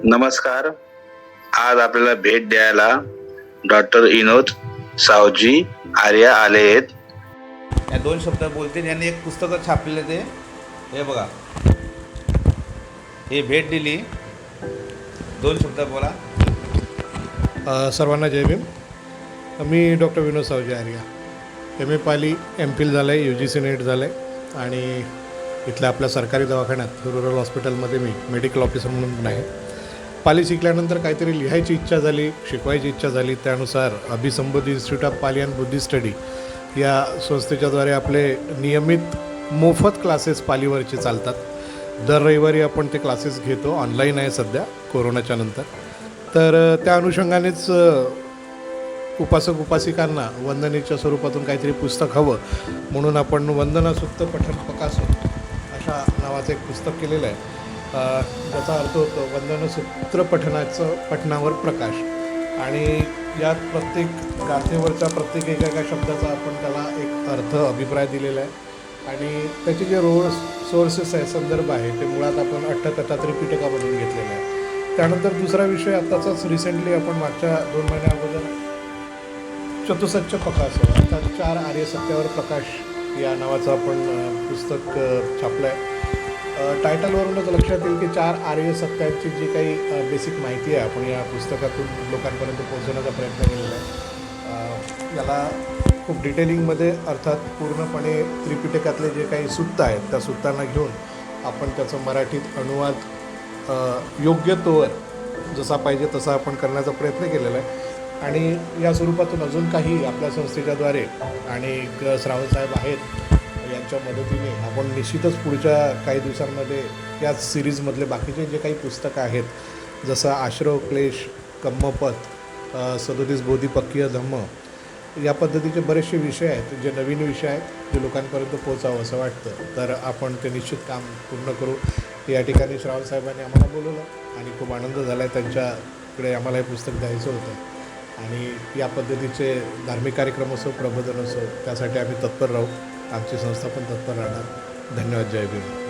नमस्कार. आज आपल्याला भेट द्यायला डॉक्टर विनोद सावजी आर्या आले आहेत. या दोन शब्द बोलते यांनी एक पुस्तकं छापलेलं ते. हे बघा. हे भेट दिली. दोन शब्द बोला. सर्वांना जय भीम. मी doctor Vinod Savji Arya. M A Pali M Phil झालं आहे यू जी सी नेट झालं आहे आणि इथल्या आपल्या सरकारी दवाखान्यात रुरल हॉस्पिटलमध्ये मी मेडिकल ऑफिसर म्हणून पण आहे. पाली शिकल्यानंतर काहीतरी लिहायची इच्छा झाली शिकवायची इच्छा झाली. त्यानुसार Abhisambodhi institute of Pali and Buddhist study या संस्थेच्याद्वारे आपले नियमित मोफत क्लासेस पालीवरचे चालतात. दर रविवारी आपण ते क्लासेस घेतो. ऑनलाईन आहे सध्या कोरोनाच्या नंतर. तर त्या अनुषंगानेच उपासक उपासिकांना वंदनेच्या स्वरूपातून काहीतरी पुस्तक हवं. म्हणून आपण वंदना सुक्त पठण प्रकाशन अशा नावाचं एक पुस्तक केलेलं आहे. ज्याचा अर्थ होतो वंदन सूत्र पठणाचं पठणावर प्रकाश. आणि यात प्रत्येक गाथेवरच्या प्रत्येक एका एका शब्दाचा आपण त्याला एक अर्थ अभिप्राय दिलेला आहे. आणि त्याचे जे रोड सोर्सेस आहे संदर्भ आहे ते मुळात आपण अठ्ठकथा त्रिपिटकामधून घेतलेलं आहे. त्यानंतर दुसरा विषय आत्ताचाच रिसेंटली आपण मागच्या दोन महिन्या अगोदर चतुसच्च प्रकाश अर्थात चार आर्य सत्यावर प्रकाश या नावाचं आपण पुस्तक छापलं आहे टायटलवरूनच लक्षात येईल की चार आर्य सत्याची जी काही बेसिक माहिती आहे आपण या पुस्तकातून लोकांपर्यंत पोहोचवण्याचा प्रयत्न केलेला आहे. याला खूप डिटेलिंगमध्ये अर्थात पूर्णपणे त्रिपिटकातले जे काही सुत्त आहेत त्या सुत्तांना घेऊन आपण त्याचं मराठीत अनुवाद योग्य तोवर जसा पाहिजे तसा आपण करण्याचा प्रयत्न केलेला आहे. आणि या स्वरूपातून अजून काही आपल्या संस्थेच्याद्वारे आणि श्रावणसाहेब आहेत यांच्या मदतीने आपण निश्चितच पुढच्या काही दिवसांमध्ये याच सिरीजमधले बाकीचे जे काही पुस्तकं आहेत जसं आश्रव क्लेश कम्मपथ सदोतीस बोधिपक्कीय धम्म या पद्धतीचे बरेचसे विषय आहेत जे नवीन विषय आहेत जे लोकांपर्यंत पोहोचावं असं वाटतं. तर आपण ते निश्चित काम पूर्ण करू. या ठिकाणी श्रावण साहेबांनी आम्हाला बोलवलं आणि खूप आनंद झाला. आहे त्यांच्याकडे आम्हाला हे पुस्तक द्यायचं होतं. आणि या पद्धतीचे धार्मिक कार्यक्रम असो प्रबोधन असो त्यासाठी आम्ही तत्पर राहू. आमची संस्था पण तत्पर राहणार. धन्यवाद जय भीम.